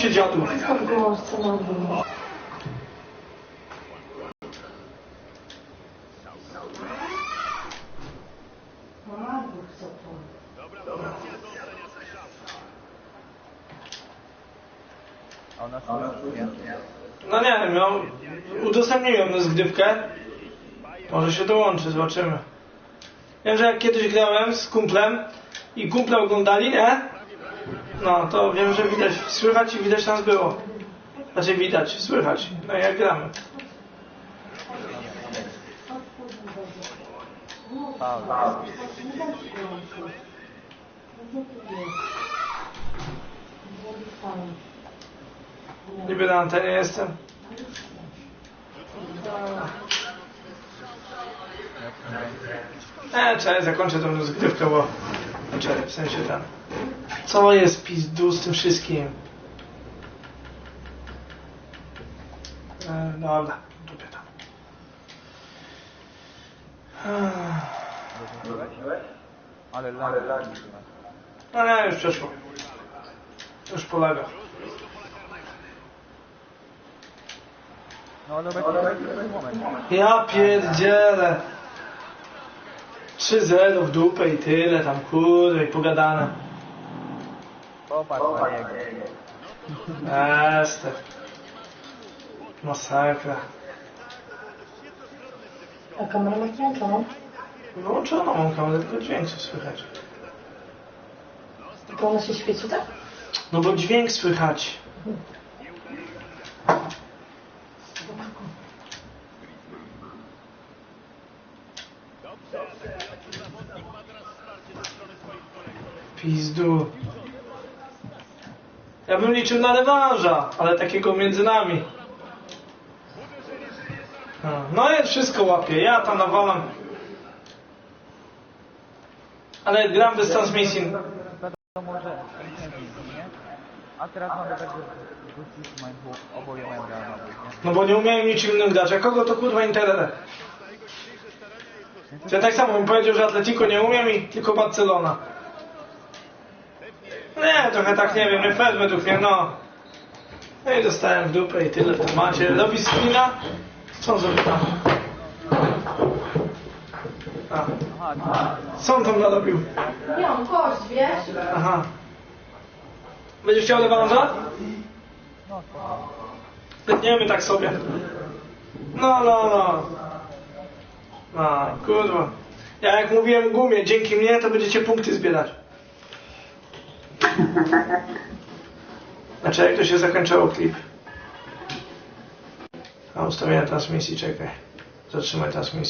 się dziadu. No nie wiem, no, udostępniłem rozgrywkę. Może się dołączy, zobaczymy. Wiem, że jak kiedyś grałem z kumplem i kumple oglądali, nie? No, to wiem, że widać, słychać i widać nas było. Znaczy widać, słychać. No jak gramy. Niby na antenie jestem. E, czekaj, zakończę tą rozgrywkę, bo... Czekaj, w sensie ten... Co jest pizdu z tym wszystkim? E, dobra, dupie tam. Ech. Ale lagi. No nie, już przeszło. Już polega. No ale moment. Ja pierdzielę. 3-0 w dupę i tyle tam, kurde, i pogadane. Popatrz na niego. Ester. Masakra. A kamera ma włączoną? Wyłączono mam kamerę, tylko dźwięk słychać. To ona się świeci, tak? No bo dźwięk słychać. Pizdu. Ja bym liczył na rewanża, ale takiego między nami. No, No jest wszystko łapie, ja tam nawalam. Ale gram bez transmisji. A teraz mamy tak, że oboje mają? No bo nie umiem niczym innym grać. A kogo to kurwa interesuje? Ja tak samo bym powiedział, że Atletico nie umiem i tylko Barcelona. Nie, trochę tak nie wiem, nie fair według mnie, no. No i dostałem w dupę i tyle w temacie. Robi spina? Co on zrobił tam? A, Aha, co on tam narobił? Nie, on gość, wiesz? Aha. Będziesz chciał rewanża? no spoko. Tniemy tak sobie. No, no, no. No, kurwa. Ja jak mówiłem gumie, dzięki mnie to będziecie punkty zbierać. Znaczy jak to się zakończyło klip? A ustawienia transmisji, czekaj. Zatrzymaj transmisję.